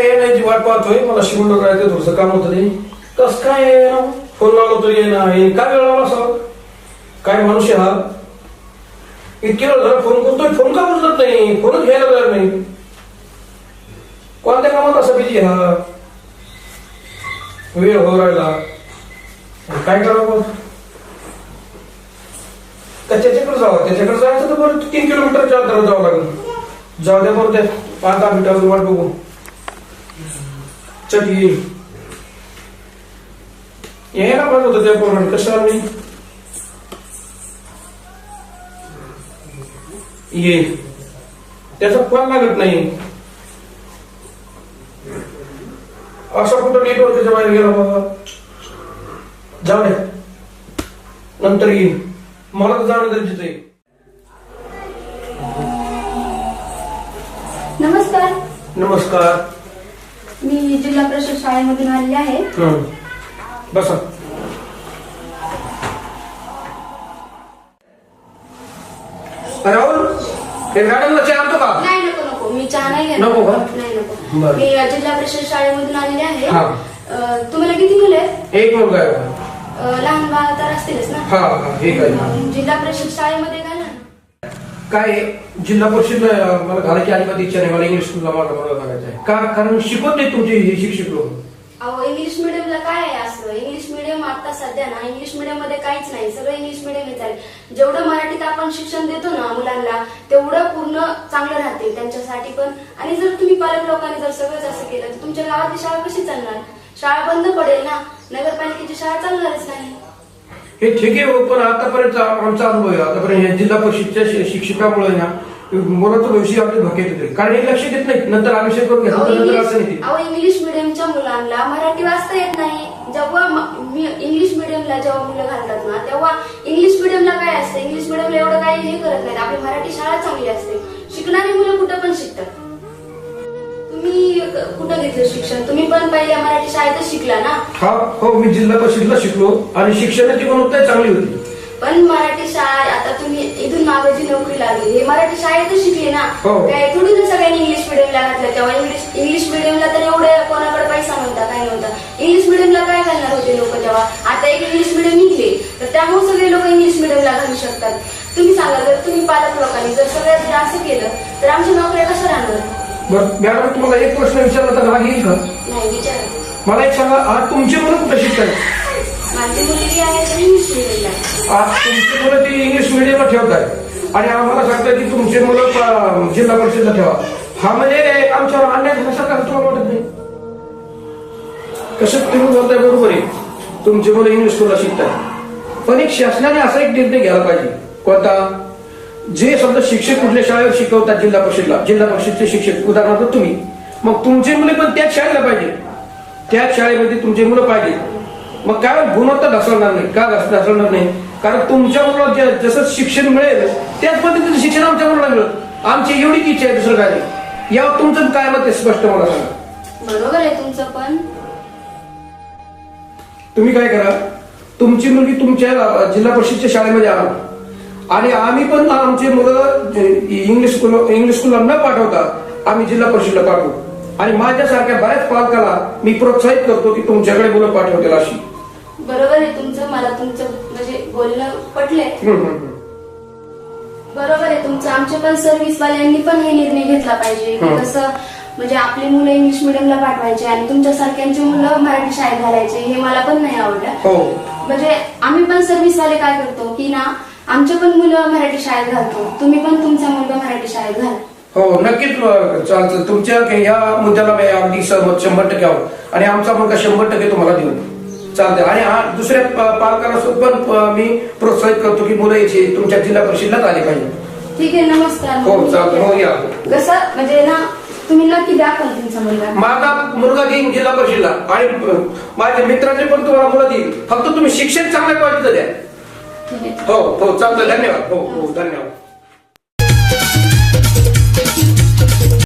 काय येण्याची वाट पाहतोय. मला शिवून करायचं थोडंसं काम होतं ते कस काय ये ना फोन लावला तरी येणार आहे काय वेळ लावला सर काय मनुष्य हा? इतके वेळ झाला फोन करतोय. फोन का उचलत नाही? फोनच घ्यायला तयार नाही. कोणत्या कामात असा किती हा? वेळ हो राहिला. काय करावं त्याच्याकडे जावं? त्याच्याकडे जायचं तर बरं तीन किलोमीटरच्या अंतरावर जावं लागेल. जाऊ द्या बरं त्या. पाच दहा मिनिटावर वाट बघू. चट येईल यायला पाहिजे होतं त्या पोराने कसं नाही येईल त्याचा फोन लागत नाही असं कुठं नेटवर्कच्या बाहेर गेला बाबा जाऊ द्या नंतर येईल मला तर जाणं गरजेचं आहे नमस्कार नमस्कार जिल्हा परिषद शाळेमधून आलेले आहे. हं. बसा. राहुल हे मॅडमला चहा आणतो का? नाही नको नको. मी चहा नाही घेणार. नको का? नाही नको. बरं. मी अ, जिल्हा परिषद शाळेमधून आलेले आहे. हा. अ, तुम्हाला किती मुलं आहेत? एक मुलगा आहे. बघा. अ, लहान बाळ तर असतीलच ना? हा हा हे काय अ, जिल्हा परिषद शाळेमध्ये घाला ना काय जिल्हा परिषद मला घालायची अजिबात इच्छा नाही. मला इंग्लिश स्कूलला मला मुलगा घालायचं आहे. का कारण शिकवत नाही तुमचे हे शिक्षक लोक. अहो इंग्लिश मिडियमला काय आहे असं? इंग्लिश मिडियम आता सध्या ना इंग्लिश मिडियममध्ये काहीच नाही. सगळं इंग्लिश मिडियम चालेल जेवढं मराठीत आपण शिक्षण देतो ना मुलांना तेवढं पूर्ण चांगलं राहते त्यांच्यासाठी पण. आणि जर तुम्ही पालक लोकांनी जर सगळंच असं केलं तर तुमच्या गावातली शाळा कशी चालणार? शाळा बंद पडेल ना? नगरपालिकेची शाळा चालणारच नाही. हे ठीक आहे हो, पण आतापर्यंत आमचा अनुभव आहे. आतापर्यंत या जिल्हा परिषदच्या शिक्षकामुळे ना मुलाचं भविष्य आपले धोक्यात येते. कारण हे लक्ष देत नाही नंतर अभिषेक करून घेतो नंतर असं नाही. अहो, इंग्लिश मिडियमच्या मुलांना मराठी वाचता येत नाही. जेव्हा म- इंग्लिश मिडियमला जेव्हा मुलं घालतात ना तेव्हा इंग्लिश मिडियमला काय असतं? इंग्लिश मिडियमला एवढं काही हे करत नाहीत. आपली मराठी शाळा चांगली असते. शिकणारी मुलं कुठं पण शिकतात. तुम्ही कुठं घेतलं शिक्षण? तुम्ही पण पहिल्या मराठी शाळेतच शिकला ना? हा हो मी जिल्हा परिषदला शिकलो आणि शिक्षणाची गुणवत्ता चांगली होती. पण मराठी शाळा आता तुम्ही इथून मागे जी नोकरी लागली हे मराठी शाळेतच शिकले ना? हो. काय थोडी ना सगळ्यांनी इंग्लिश मिडियमला घातलं तेव्हा इंग्लिश इंग्लिश मिडियमला तर एवढे कोणाकडे पैसा नव्हता काय नव्हता. इंग्लिश मिडियमला काय घालणार होते लोक तेव्हा? आता एक इंग्लिश मिडियम निघले तर त्यामुळे सगळे लोक इंग्लिश मिडियमला घालू शकतात. तुम्ही सांगा जर तुम्ही पालक लोकांनी जर सगळ्यात जास्त केलं तर आमच्या नोकऱ्या कशा राहणार? बरं मॅडम तुम्हाला एक प्रश्न विचारला तर हा येईल का? नाही विचार. मला एक सांगा आज तुमची मुलं कुठे शिकतात माझी मुलगी आहे तर इंग्लिश मिडियमला आज तुमची मुलं ती इंग्लिश मिडियमला ठेवतात आणि आम्हाला सांगतात की तुमची मुलं जिल्हा परिषदला ठेवा. हा म्हणजे आमच्यावर अन्याय झाल्यासारखा तुम्हाला वाटत नाही कसं तुम्ही बोलताय बरोबर आहे. तुमची मुलं इंग्लिश स्कूलला शिकतात पण एक शासनाने असा एक निर्णय घ्यायला पाहिजे. कोणता? जे समजा शिक्षक कुठल्या शाळेवर शिकवतात जिल्हा परिषदला जिल्हा परिषदचे शिक्षक उदाहरणार्थ तुम्ही मग तुमची मुले पण त्याच शाळेला पाहिजे. त्याच शाळेमध्ये तुमची मुलं पाहिजे. मग काय गुणवत्ता ढसळणार नाही. का ढस- ढसळणार नाही? कारण तुमच्या मुलाला जसं शिक्षण मिळेल त्याच पद्धतीचं शिक्षण आमच्या मुलाला मिळेल. आमची एवढीच इच्छा आहे दुसरं काय नाही. यावर तुमचं काय मत आहे? स्पष्ट मला सांगा. बरोबर आहे तुमचं पण. तुम्ही काय करा? तुमची मुलगी तुमच्या जिल्हा परिषदच्या शाळेमध्ये आणा आणि आम्ही पण आमची मुलं इंग्लिश स्कूल इंग्लिश स्कूलला न पाठवता आम्ही जिल्हा परिषदला पाठवू. आणि माझ्यासारख्या बऱ्याच पालकाला मी प्रोत्साहित करतो की तुमच्याकडे मुलं पाठवतील अशी. बरोबर आहे तुमचं मला तुमचं म्हणजे बोलणं पटलंय. बरोबर आहे तुमचं. आमच्या पण सर्व्हिस वाल्यांनी पण हे निर्णय घेतला पाहिजे. कसं म्हणजे आपली मुलं इंग्लिश मिडियमला पाठवायचे आणि तुमच्या सारख्यांची मुलं मराठी शाळेत घालायचे हे मला पण नाही आवडलं. हो. म्हणजे आम्ही पण सर्व्हिस वाले काय करतो की ना आमचे पण मुलं मराठी शाळेत घालतो. तुम्ही पण तुमचा मुलगा मराठी शाळेत घाल. हो नक्कीच चालतं तुमच्या या मुद्द्याला मी अगदी सहमत शंभर टक्के आहोत. आणि आमचा मुलगा शंभर टक्के तुम्हाला देऊ चालते आणि हा दुसऱ्या पालकांना पण मी प्रोत्साहित करतो की मुलं याची तुमच्या जिल्हा परिषदलाच आली पाहिजे. ठीक आहे नमस्कार. हो चालतं हो या. कसं म्हणजे ना तुम्ही नक्की द्या पण तुमचा मुलगा. माझा मुलगा देईन जिल्हा परिषदला. आणि माझ्या मित्राचे पण तुम्हाला मुलं देईल. फक्त तुम्ही शिक्षण चांगल्या क्वालिटीचं द्या. ठीक आहे. हो हो चालतं धन्यवाद. हो हो धन्यवाद.